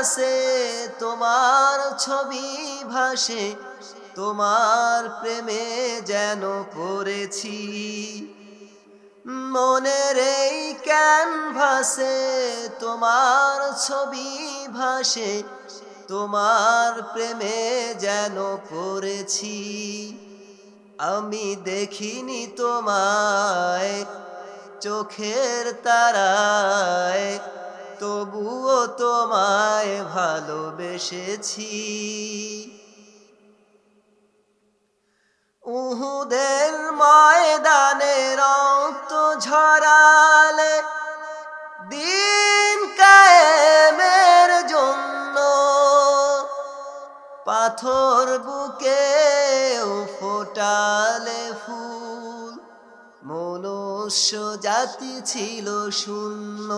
ক্যানভাসে তোমার ছবি ভাসে, তোমার প্রেমে যেন পড়েছি। মনের এই ক্যানভাসে তোমার ছবি ভাসে, তোমার প্রেমে যেন পড়েছি। আমি দেখিনি তোমায়, চোখের তারায় তবুও তোমায় ভালোবেসেছি। উহুদের ময়দানে রক্ত ঝরালে দিন কায়েমের জন্য পাথর বুকে ফোটালে ফুল। মনুষ্য জাতি ছিল শূন্য।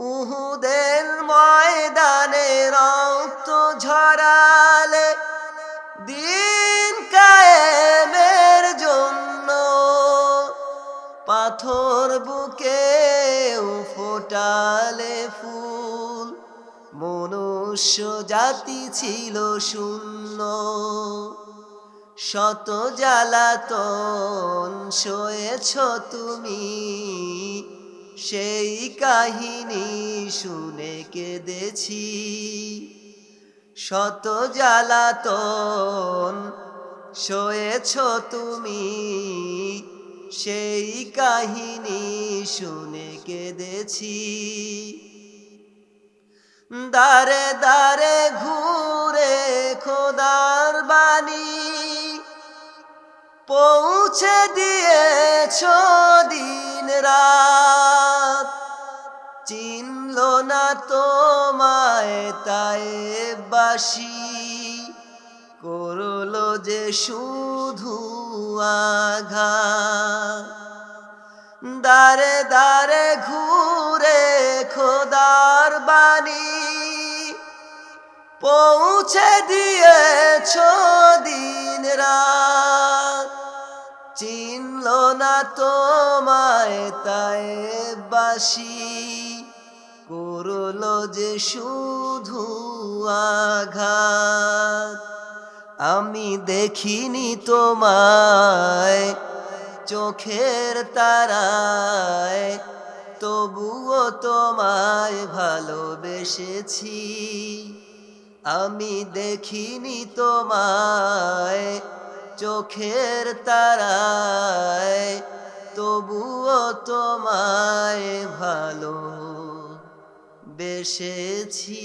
উহুদের ময়দানে রক্ত ঝরালে দিন কায়েমের জন্য পাথর বুকে ফোটালে ফুল, মনুষ্য জাতি ছিল শূন্য। শত জ্বালাতন সয়েছ তুমি সেই কাহিনী শুনে কেঁদেছি। শত জ্বালাতন সয়েছ তুমি। সেই কাহিনী শুনে কেঁদেছি। দারে দারে ঘুরে খোদার বাণী পৌঁছে দিয়েছ দিন রাত চিনল না তোমায়, তাই বাসি করল যে শুধু আঘাত। দারে দারে ঘুরে খোদার বাণী পৌঁছে দিয়েছ দিন রাত। চিনল না তোমায়, তাই বাসি করল যে শুধু আঘাত। আমি দেখিনি তোমায়, চোখের তারায়। তবুও তোমায় ভালোবেসেছি। আমি দেখিনি তোমায়, চোখের তারায়। তবুও তোমায় বেসেছি।